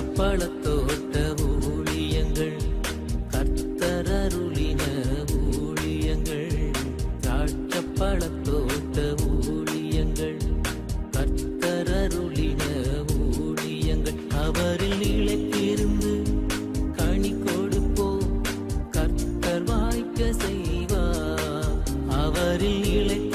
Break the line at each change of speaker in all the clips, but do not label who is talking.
பழத்தோட்ட ஊழியங்கள் கர்த்தரருளின ஊழியங்கள் திராட்சை பழத்தோட்ட ஊழியங்கள் கர்த்தரருளின ஊழியங்கள். அவரில் நிலைத்திருந்து கனி கொடுப்போம் கர்த்தர் வாய்க்க செய்வார். அவரில் நிலைத்திருந்து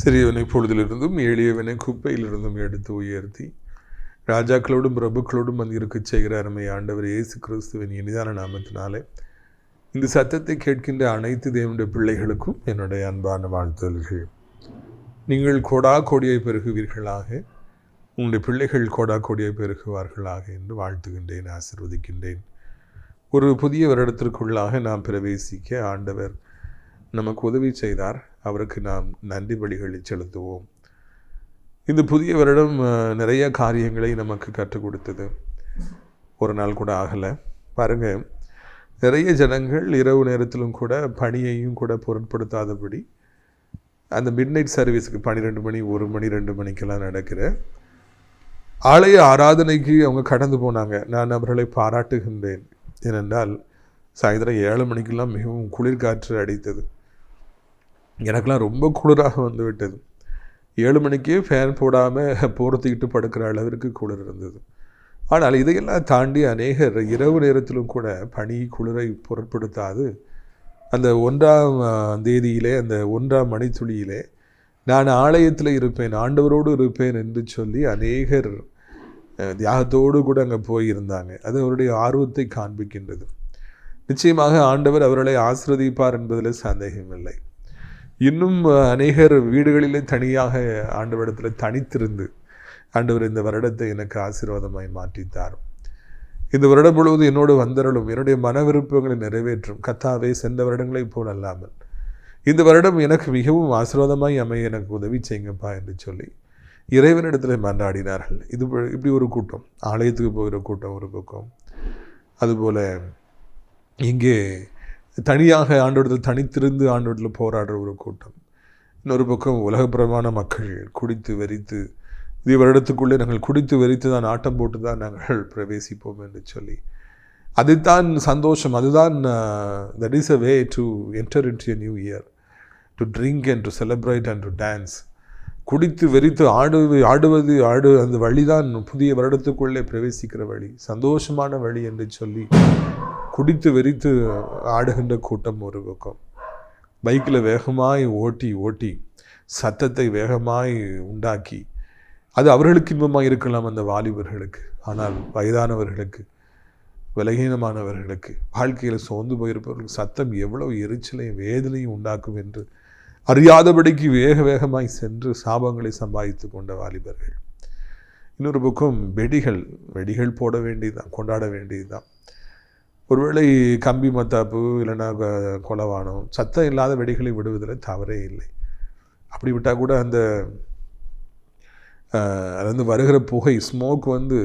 சிறியவனை பொழுதிலிருந்தும் எளியவனை குப்பையிலிருந்தும் எடுத்து உயர்த்தி ராஜாக்களோடும் பிரபுக்களோடும் வந்து இருக்கச் செய்கிற அருமை ஆண்டவர் இயேசு கிறிஸ்துவின் இனிதான நாமத்தினாலே இந்த சத்தத்தை கேட்கின்ற அனைத்து தேவனுடைய பிள்ளைகளுக்கும் என்னுடைய அன்பான வாழ்த்துதல்கள். நீங்கள் கொடா கோடியை பெருகுவீர்களாக உங்களுடைய பிள்ளைகள் கொடா கோடியை பெருகுவார்களாக என்று வாழ்த்துகின்றேன் ஆசிர்வதிக்கின்றேன். ஒரு புதிய வருடத்திற்குள்ளாக நாம் பிரவேசிக்க ஆண்டவர் நமக்கு உதவி செய்தார். அவருக்கு நாம் நன்றி வழிகளை செலுத்துவோம். இந்த புதிய வருடம் நிறைய காரியங்களை நமக்கு கற்றுக் கொடுத்தது. ஒரு நாள் கூட ஆகலை. பாருங்கள் நிறைய ஜனங்கள் இரவு நேரத்திலும் கூட பணியையும் கூட பொருட்படுத்தாதபடி அந்த மிட் நைட் சர்வீஸுக்கு பன்னிரெண்டு மணி ஒரு மணி ரெண்டு மணிக்கெல்லாம் நடக்கிற ஆலய ஆராதனைக்கு அவங்க கடந்து போனாங்க. நான் அவர்களை பாராட்டுகின்றேன். ஏனென்றால் சாயந்தரம் ஏழு மணிக்கெல்லாம் மிகவும் குளிர்காற்று அடித்தது. எனக்கெல்லாம் ரொம்ப குளிராக வந்து விட்டது. ஏழு மணிக்கே ஃபேன் போடாமல் போர்த்திக்கிட்டு படுக்கிற அளவிற்கு குளிர் இருந்தது. ஆனால் இதையெல்லாம் தாண்டி அநேகர் இரவு நேரத்திலும் கூட பனி குளிரை பொருட்படுத்தாது. அந்த ஒன்றாம் தேதியிலே அந்த ஒன்றாம் மணித்துளியிலே நான் ஆலயத்தில் இருப்பேன் ஆண்டவரோடு இருப்பேன் என்று சொல்லி அநேகர் தியாகத்தோடு கூட அங்கே போயிருந்தாங்க. அது அவருடைய ஆர்வத்தை காண்பிக்கின்றது. நிச்சயமாக ஆண்டவர் அவர்களை ஆஸ்ரதிப்பார் என்பதில் சந்தேகமில்லை. இன்னும் அநேகர் வீடுகளிலே தனியாக ஆண்டவரிடத்தில் தனித்திருந்து ஆண்டவர் இந்த வருடத்தை எனக்கு ஆசீர்வாதமாய் மாற்றித்தார். இந்த வருடம் முழுவதும் என்னோடு வந்தருளும் என்னுடைய மன விருப்பங்களை நிறைவேற்றும் கத்தாவே சென்ற வருடங்களைப் போல் அல்லாமல் இந்த வருடம் எனக்கு மிகவும் ஆசீர்வாதமாய் அமைய எனக்கு உதவி செய்யுங்கப்பா என்று சொல்லி இறைவனிடத்தில் மன்றாடினார்கள். இது இப்படி ஒரு கூட்டம் ஆலயத்துக்கு போகிற கூட்டம் ஒரு பக்கம். அதுபோல் இங்கே தனியாக ஆண்டோடத்தில் தனித்திருந்து ஆண்டோடத்தில் போராடுற ஒரு கூட்டம். இன்னொரு பக்கம் உலகப்புறமான மக்கள் குடித்து வெறித்து இதே வருடத்துக்குள்ளே நாங்கள் குடித்து வெறித்து தான் ஆட்டம் போட்டு தான் நாங்கள் பிரவேசிப்போம் என்று சொல்லி. அதுதான் சந்தோஷம். அதுதான் that is a way to enter into a new year to drink and to celebrate and to dance குடித்து வெறித்து ஆடுவது ஆடுவது ஆடு அந்த வழிதான் புதிய வருடத்துக்குள்ளே பிரவேசிக்கிற வழி. சந்தோஷமான வழி என்று சொல்லி குடித்து வெறித்து ஆடுகின்ற கூட்டம் ஒரு பக்கம். பைக்கில் வேகமாய் ஓட்டி ஓட்டி சத்தத்தை வேகமாய் உண்டாக்கி அது அவர்களுக்கு இன்பமாக இருக்கலாம் அந்த வாலிபர்களுக்கு ஆனால் வயதானவர்களுக்கு விலகீனமானவர்களுக்கு வாழ்க்கையில் சோர்ந்து போயிருப்பவர்களுக்கு சத்தம் எவ்வளவு எரிச்சலையும் வேதனையும் உண்டாக்கும் என்று அறியாதபடிக்கு வேக வேகமாய் சென்று சாபங்களை சம்பாதித்து கொண்ட வாலிபர்கள். இன்னொரு பக்கம் வெடிகள் வெடிகள் போட வேண்டியதுதான் கொண்டாட வேண்டியதுதான். ஒருவேளை கம்பி மத்தாப்பு இல்லைன்னா கொலவானம் சத்தம் இல்லாத வெடிகளை விடுவதில் தவறே இல்லை. அப்படி விட்டால் கூட அந்த அது வந்து வருகிற புகை ஸ்மோக் வந்து